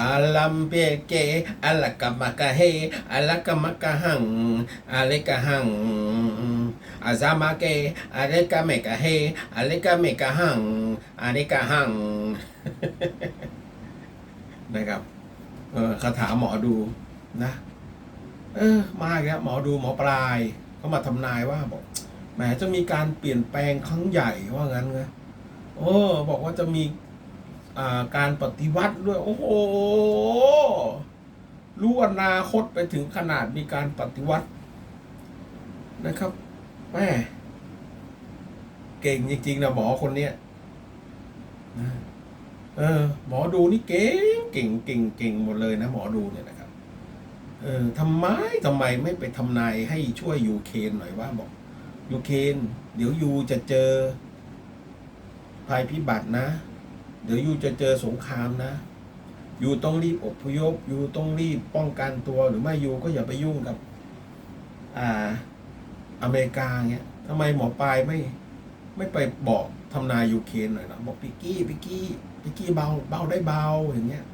อาลัมเปเกอาลกะมะกะเฮอาลกะมะกะหังอาเลกะหังอาซามาเกอาเลกะเมกะเฮอาเลกะเมกะหังอาเลกะหังนะครับ เออคาถาหมอดูนะ เออ มาอีกแล้วหมอดูหมอปลายเขามาทำนายว่าบอกแหมจะมีการเปลี่ยนแปลงครั้งใหญ่ว่างั้นไงโอ้บอกว่าจะมี การปฏิวัติด้วย โอ้โหรู้อนาคตไปถึงขนาดมีการปฏิวัตินะครับแม่เก่งจริงๆนะหมอคนเนี้ยเออ หมอดูนี่เก่งเก่งเก่งเก่งหมดเลยนะหมอดูเนี่ยนะครับ เออทำไมทำไมไม่ไปทำนายให้ช่วยยูเคนหน่อยว่าบอกยูเคนเดี๋ยวยูจะเจอภัยพิบัตินะ เดี๋ยวยูจะเจอสงครามนะยูต้องรีบอพยพยูต้องรีบป้องกันตัวหรือไม่ยูก็อย่าไปยุ่งกับ อ่า อเมริกาเงี้ยทำไมหมอปลายไม่ ไม่ไปบอกทำนายยูเครนหน่อยนะบอกพิกกี้พิกกี้พิกกี้เบาเบาได้เบาอย่างเงี้ย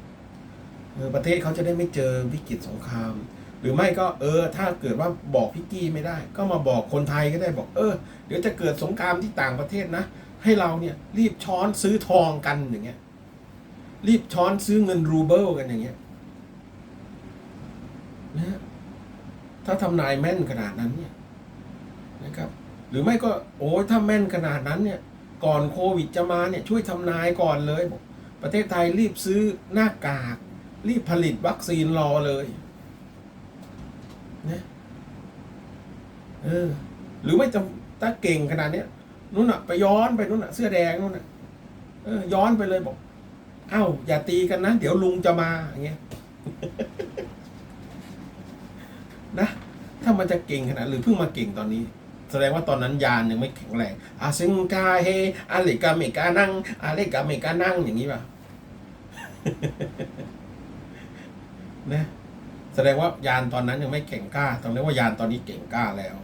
เออประเทศเขาจะได้ไม่เจอวิกฤตสงคราม หรือไม่ก็เออ ถ้าเกิดว่าบอกพิกกี้ไม่ได้ ก็มาบอกคนไทยก็ได้บอก เออ เดี๋ยวจะเกิดสงครามที่ต่างประเทศนะ ให้เราเนี่ยรีบช้อนซื้อทองกันอย่างเงี้ย รีบช้อนซื้อเงินรูเบิลกันอย่างเงี้ยนะฮะถ้าทำนายแม่นขนาดนั้นเนี่ยนะครับ หรือไม่ก็โอ้ยถ้าแม่นขนาดนั้นเนี่ย ก่อนโควิดจะมาเนี่ยช่วยทำนายก่อนเลยบอกประเทศไทยรีบซื้อหน้ากาก รีบผลิตวัคซีนรอเลยนะเออหรือไม่จำถ้าเก่งขนาดเนี้ย นู่นน่ะ ไปย้อนไปนู่นน่ะ เสื้อแดงนู่นน่ะเออย้อนไปเลยบอก เอ้า อย่าตีกันนะ เดี๋ยวลุงจะมาอย่างเงี้ยนะ ถ้ามันจะเก่งขนาดหรือเพิ่งมาเก่งตอนนี้ แสดงว่าตอนนั้นยานยังไม่แข็งแรงอาซึงกาเฮอาเลกาเมกานั่งอาเลกาเมกานั่งอย่างนี้ป่ะนะแสดงว่ายานตอนนั้นยังไม่เก่งกล้าต้องเรียกว่ายานตอนนี้เก่งกล้าแล้ว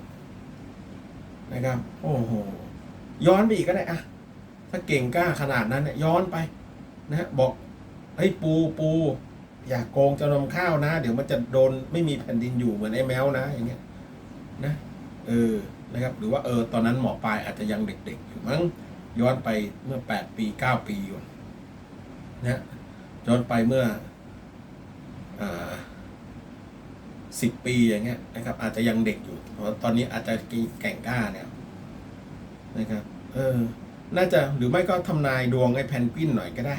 นะครับ โอ้โห ย้อนไปอีกก็ได้อะถ้าเก่งกล้าขนาดนั้นเนี่ยย้อนไปนะฮะบอกเฮ้ยปูปูอย่าโกงจำนำข้าวนะ เดี๋ยวมันจะโดนไม่มีแผ่นดินอยู่เหมือนไอ้แมวนะอย่างเงี้ยนะเออนะครับ หรือว่าเออตอนนั้นหมอปลายอาจจะยังเด็กๆอยู่มั้งย้อนไปเมื่อแปดปีเก้าปีอยู่นะย้อนไปเมื่อสิบปีอย่างเงี้ยนะครับ อาจจะยังเด็กอยู่เพราะตอนนี้อาจจะแก่งกล้าเนี่ย นะครับ เออ น่าจะหรือไม่ก็ทำนายดวงไอ้แพนกวินหน่อยก็ได้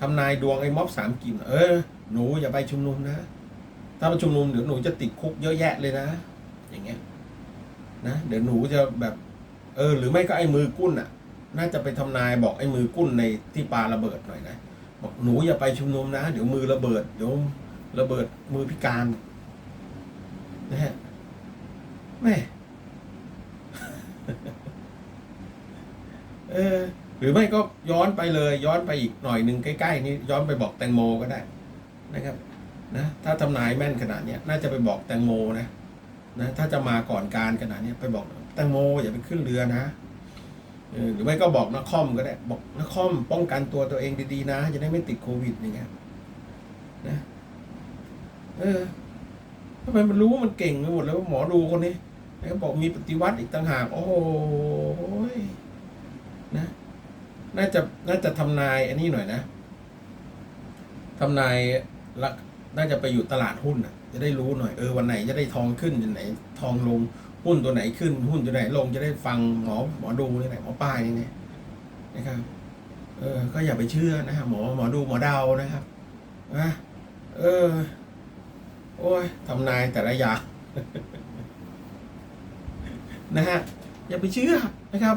ทำนายดวงไอ้ม็อบสามกิมเออ หนูอย่าไปชุมนุมนะ ถ้าไปชุมนุมเดี๋ยวหนูจะติดคุกเยอะแยะเลยนะ อย่างเงี้ย นะ เดี๋ยวหนูจะแบบ เออ หรือไม่ก็ไอ้มือกุ้นอะ น่าจะไปทำนายบอกไอ้มือกุ้นในที่ปาระเบิดหน่อยนะ บอกหนูอย่าไปชุมนุมนะ เดี๋ยวมือระเบิด เดี๋ยวระเบิดมือพิการนะฮะแม่ เออ หรือไม่ก็ย้อนไปเลย ย้อนไปอีกหน่อยหนึ่งใกล้ๆนี้ย้อนไปบอกแตงโมก็ได้นะครับนะถ้าทำนายแม่นขนาดเนี้ยน่าจะไปบอกแตงโมนะนะถ้าจะมาก่อนการขนาดเนี้ยไปบอกแตงโมอย่าไปขึ้นเรือนะหรือไม่ก็บอกนักคอมก็ได้ บอกนักคอมป้องกันตัวตัวเองดีๆนะ จะได้ไม่ติดโควิดอย่างเงี้ยนะเออทำไมมันรู้ว่ามันเก่งไปหมดแล้วหมอดูคนนี้แล้วบอกมีปฏิวัติอีกต่างหาก โอ้โห น่าจะน่าจะทำนายอันนี้หน่อยนะทำนายลักน่าจะไปอยู่ตลาดหุ้นอะ จะได้รู้หน่อยเออวันไหนจะได้ทองขึ้นวันไหน ทองลงหุ้นตัวไหนขึ้น หุ้นตัวไหนลงจะได้ฟังหมอหมอดูนี่แหละหมอป้ายนี่นะครับ เออ ก็อย่าไปเชื่อนะฮะหมอหมอดูหมอเดานะครับนะเออ โอ้ยทำนายแต่ละอย่างนะฮะอย่าไปเชื่อนะครับ